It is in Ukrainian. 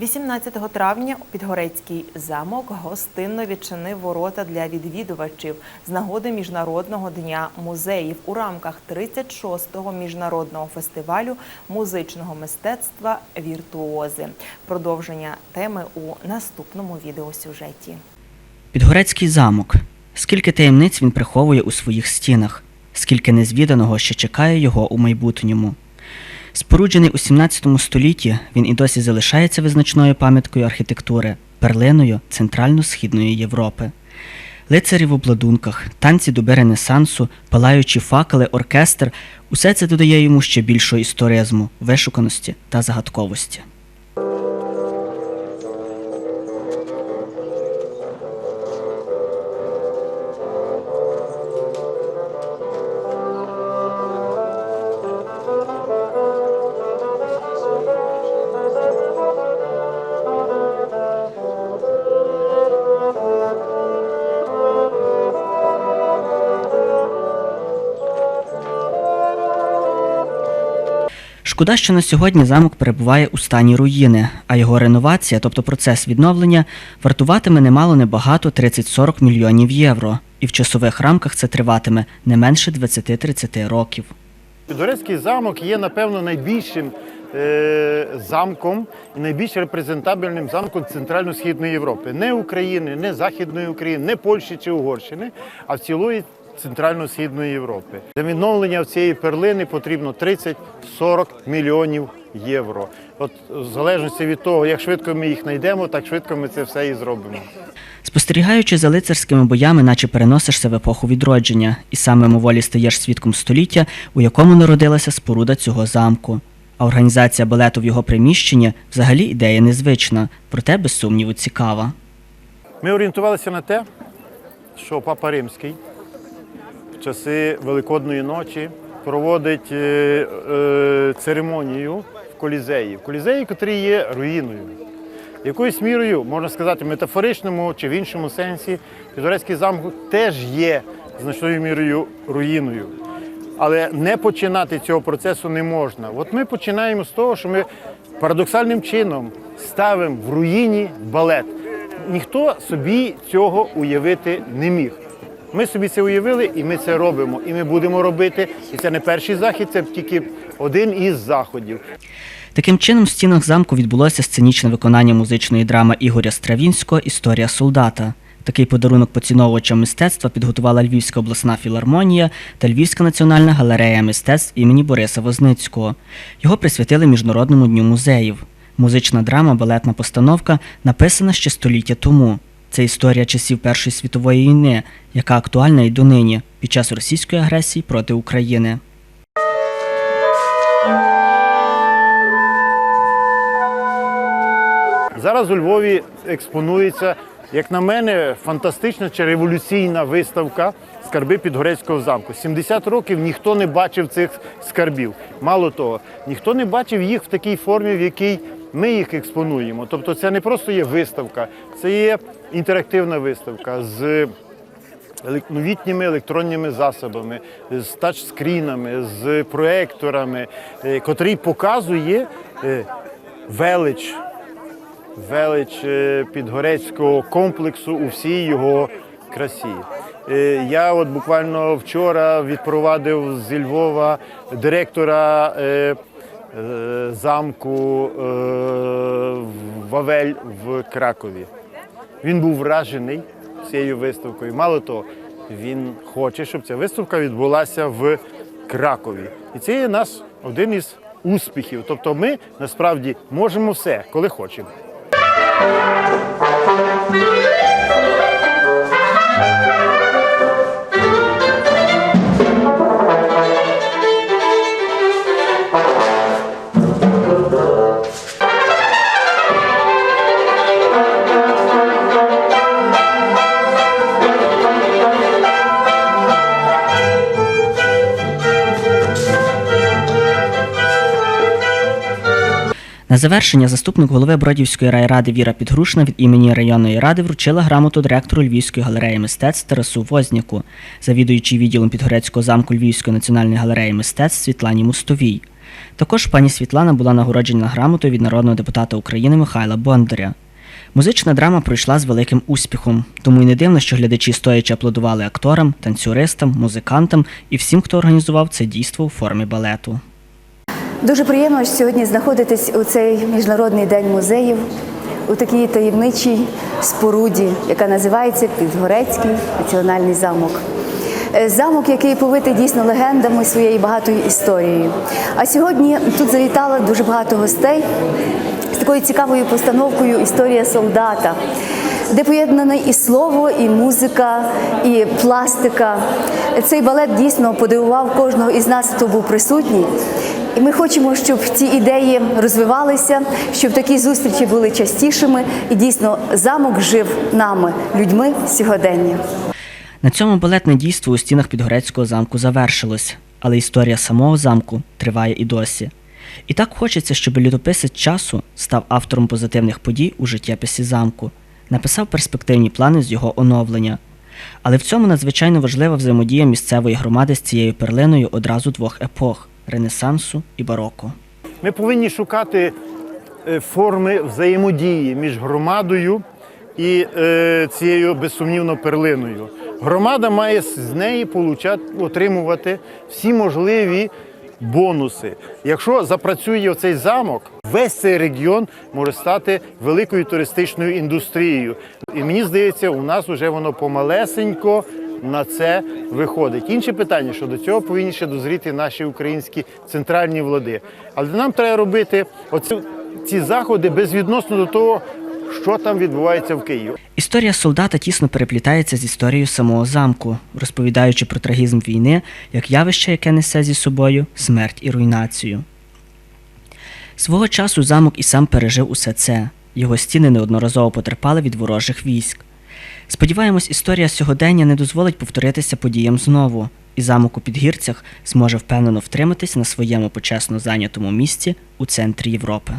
18 травня Підгорецький замок гостинно відчинив ворота для відвідувачів з нагоди Міжнародного дня музеїв у рамках 36-го міжнародного фестивалю музичного мистецтва Віртуози. Продовження теми у наступному відеосюжеті. Підгорецький замок. Скільки таємниць він приховує у своїх стінах, скільки незвіданого ще чекає його у майбутньому. Споруджений у 17 столітті, він і досі залишається визначною пам'яткою архітектури, перлиною Центрально-Східної Європи. Лицарі в обладунках, танці доби Ренесансу, палаючі факели, оркестр усе це додає йому ще більшого історизму, вишуканості та загадковості. Шкода, що на сьогодні замок перебуває у стані руїни, а його реновація, тобто процес відновлення, вартуватиме немало небагато 30-40 мільйонів євро, і в часових рамках це триватиме не менше 20-30 років. Підгорецький замок є, напевно, найбільшим е, замком і найбільш репрезентабельним замком Центрально-Східної Європи. Не України, не Західної України, не Польщі чи Угорщини, а в цілої Центрально-Східної Європи. Для відновлення цієї перлини потрібно 30-40 мільйонів євро. От в залежності від того, як швидко ми їх знайдемо, так швидко ми це все і зробимо. Спостерігаючи за лицарськими боями, наче переносишся в епоху відродження, і саме мимоволі стаєш свідком століття, у якому народилася споруда цього замку. А організація балету в його приміщенні взагалі ідея незвична, проте без сумніву цікава. Ми орієнтувалися на те, що Папа Римський часи Великодної ночі проводить е, е, церемонію в колізеї. В колізеї, який є руїною. Якоюсь мірою, можна сказати, метафоричному чи в іншому сенсі, Підгорецький замок теж є значною мірою руїною. Але не починати цього процесу не можна. От ми починаємо з того, що ми парадоксальним чином ставимо в руїні балет. Ніхто собі цього уявити не міг. Ми собі це уявили і ми це робимо. І ми будемо робити. І це не перший захід, це тільки один із заходів. Таким чином, в стінах замку відбулося сценічне виконання музичної драми Ігоря Стравінського Історія солдата. Такий подарунок поціновувачам мистецтва підготувала Львівська обласна філармонія та Львівська національна галерея мистецтв імені Бориса Возницького. Його присвятили Міжнародному дню музеїв. Музична драма, балетна постановка написана ще століття тому. Це історія часів Першої світової війни, яка актуальна і донині під час російської агресії проти України. Зараз у Львові експонується, як на мене, фантастична чи революційна виставка скарби Підгорецького замку. 70 років ніхто не бачив цих скарбів. Мало того, ніхто не бачив їх в такій формі, в якій ми їх експонуємо. Тобто це не просто є виставка, це є інтерактивна виставка з новітніми електронними засобами, з тачскрінами, з проекторами, е, котрий показує е, велич велич е, підгорецького комплексу у всій його красі. Е, Я от буквально вчора відпровадив зі Львова директора е, замку Вавель в Кракові. Він був вражений цією виставкою. Мало того, він хоче, щоб ця виставка відбулася в Кракові. І це є наш один із успіхів. Тобто ми насправді можемо все, коли хочемо. Música На завершення заступник голови Бродівської райради Віра Підгрушна від імені районної ради вручила грамоту директору Львівської галереї мистецтв Тарасу Возняку, завідуючий відділом Підгорецького замку Львівської національної галереї мистецтв Світлані Мустовій. Також пані Світлана була нагороджена грамотою від народного депутата України Михайла Бондаря. Музична драма пройшла з великим успіхом, тому й не дивно, що глядачі стоячи аплодували акторам, танцюристам, музикантам і всім, хто організував це дійство у формі балету. Дуже приємно сьогодні знаходитись у цей міжнародний день музеїв у такій таємничій споруді, яка називається Підгорецький національний замок. Е, Замок, який повитий дійсно легендами своєю багатою історією. А сьогодні тут завітало дуже багато гостей з такою цікавою постановкою Історія солдата, де поєднане і слово, і музика, і пластика. Цей балет дійсно подивував кожного із нас, хто був присутній. І ми хочемо, щоб ці ідеї розвивалися, щоб такі зустрічі були частішими, і дійсно замок жив нами, людьми сьогодення. На цьому балетне дійство у стінах Підгорецького замку завершилось, але історія самого замку триває і досі. І так хочеться, щоб літописець часу став автором позитивних подій у життєписі замку, написав перспективні плани з його оновлення. Але в цьому надзвичайно важлива взаємодія місцевої громади з цією перлиною одразу двох епох Ренесансу і бароко. Ми повинні шукати е, форми взаємодії між громадою і е, цією безсумнівно перлиною. Громада має з неї отримувати всі можливі бонуси. Якщо запрацює оцей замок, весь цей регіон може стати великою туристичною індустрією. І мені здається, у нас вже воно помалесенько на це виходить. Інше питання, що до цього повинні ще дозріти наші українські центральні влади. Але нам треба робити оці ці заходи безвідносно до того, що там відбувається в Києві. Історія солдата тісно переплітається з історією самого замку, розповідаючи про трагізм війни як явище, яке несе зі собою смерть і руйнацію. Свого часу замок і сам пережив усе це. Його стіни неодноразово потерпали від ворожих військ. Сподіваємось, історія сьогодення не дозволить повторитися подіям знову, і замок у підгірцях зможе впевнено втриматися на своєму почесно зайнятому місці у центрі Європи.